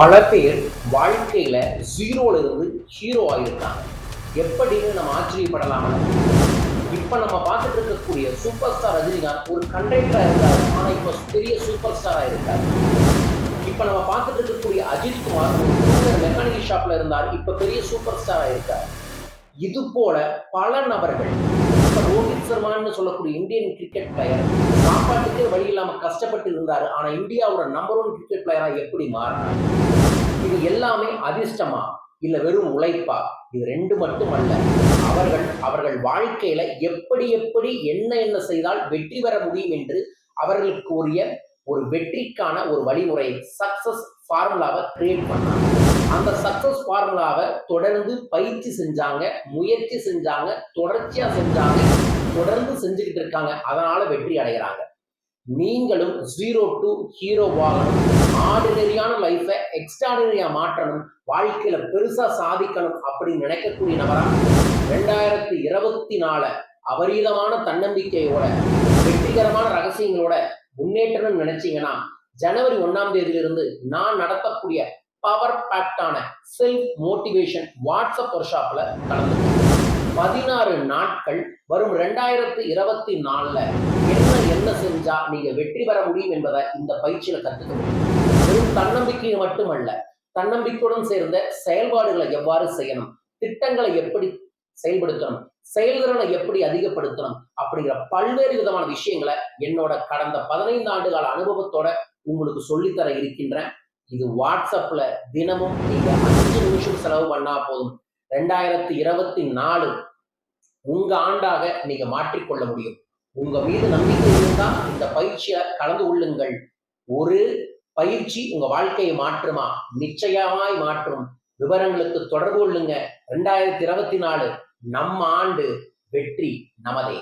பல பேர் வாழ்க்கையில ஜீரோல இருந்து ஹீரோ ஆகியிருக்காங்க எப்படின்னு நம்ம ஆச்சரியப்படலாம் இப்ப நம்ம பார்த்துட்டு இருக்கக்கூடிய சூப்பர் ஸ்டார் ரஜினிகாந்த் ஒரு கண்டக்டரா இருந்தார் ஆனா இப்ப பெரிய சூப்பர் ஸ்டாரா இருக்கார். இப்ப நம்ம பார்த்துட்டு இருக்கக்கூடிய அஜித் குமார் மெக்கானிக் ஷாப்ல இருந்தார். இப்ப பெரிய சூப்பர் ஸ்டாரா இருக்கார். இது போல பல நபர்கள் ரோஹித் சர்மான்னு சொல்லக்கூடிய இந்தியன் கிரிக்கெட் பிளேயர் சாப்பாட்டுக்கே வழி இல்லாம கஷ்டப்பட்டு இருந்தாரு. ஆனா இந்தியாவோட நம்பர் ஒன் கிரிக்கெட் பிளேயரா எப்படி மாறினார்? இது எல்லாமே அதிர்ஷ்டமா இல்ல வெறும் உழைப்பா? இது ரெண்டு மட்டும் அல்ல அவர்கள் அவர்கள் வாழ்க்கையில எப்படி எப்படி என்ன என்ன செய்தால் வெற்றி பெற முடியும் என்று அவர்களுக்கு உரிய ஒரு வெற்றிக்கான ஒரு வழிமுறையை சக்சஸ் ஃபார்முலாவை கிரியேட் பண்ணாங்க. அந்த சக்சஸ் ஃபார்முலாவை தொடர்ந்து பயிற்சி செஞ்சாங்க முயற்சி செஞ்சாங்க தொடர்ச்சியா செஞ்சாங்க தொடர்ந்து செஞ்சுக்கிட்டு இருக்காங்க. அதனால வெற்றி அடைகிறாங்க. நீங்களும் ஜீரோ டு ஹீரோ வாங்கணும் ஆர்டினரியான லைஃப்பை எக்ஸ்ட்ராடினரியா மாற்றணும் வாழ்க்கையில பெருசா சாதிக்கணும் அப்படின்னு நினைக்கக்கூடிய நபரா ரெண்டாயிரத்தி இருபத்தி நாலு அபரீதமான தன்னம்பிக்கையோட வெற்றிகரமான ரகசியங்களோட முன்னேற்றம்னு நினைச்சீங்கன்னா ஜனவரி ஒன்னாம் தேதியிலிருந்து நான் நடத்தக்கூடிய பவர் பேக்டான செல்ஃப் மோட்டிவேஷன் வாட்ஸ்அப் ஒர்க் ஷாப்ல கலந்து பதினாறு நாட்கள் வரும் ரெண்டாயிரத்தி இருபத்தி நாலுல என்ன என்ன செஞ்சா நீங்க வெற்றி பெற முடியும் என்பதை இந்த பயிற்சியில கத்துக்க முடியும் வெறும் தன்னம்பிக்கை மட்டுமல்ல தன்னம்பிக்கையுடன் சேர்ந்த செயல்பாடுகளை எவ்வாறு செய்யணும் திட்டங்களை எப்படி செயல்படுத்தணும். செயல்திறனை எப்படி அதிகப்படுத்தணும் அப்படிங்கிற பல்வேறு விதமான விஷயங்களை என்னோட கடந்த பதினைந்து ஆண்டு கால அனுபவத்தோட உங்களுக்கு சொல்லித்தர இருக்கின்றேன். இது வாட்ஸ்அப்ல தினமும் நீங்க அஞ்சு நிமிஷம் செலவு பண்ணா போதும். ரெண்டாயிரத்தி இருபத்தி நாலு உங்க ஆண்டாக நீங்க மாற்றிக்கொள்ள முடியும். உங்க மீது நம்பிக்கை இருந்தா இந்த பயிற்சியை கலந்து கொள்ளுங்கள். ஒரு பயிற்சி உங்க வாழ்க்கையை மாற்றுமா? நிச்சயமாய் மாற்றும். விவரங்களுக்கு தொடர்பு கொள்ளுங்க. ரெண்டாயிரத்தி இருபத்தி நாலு நம்ம ஆண்டு வெற்றி நமதே.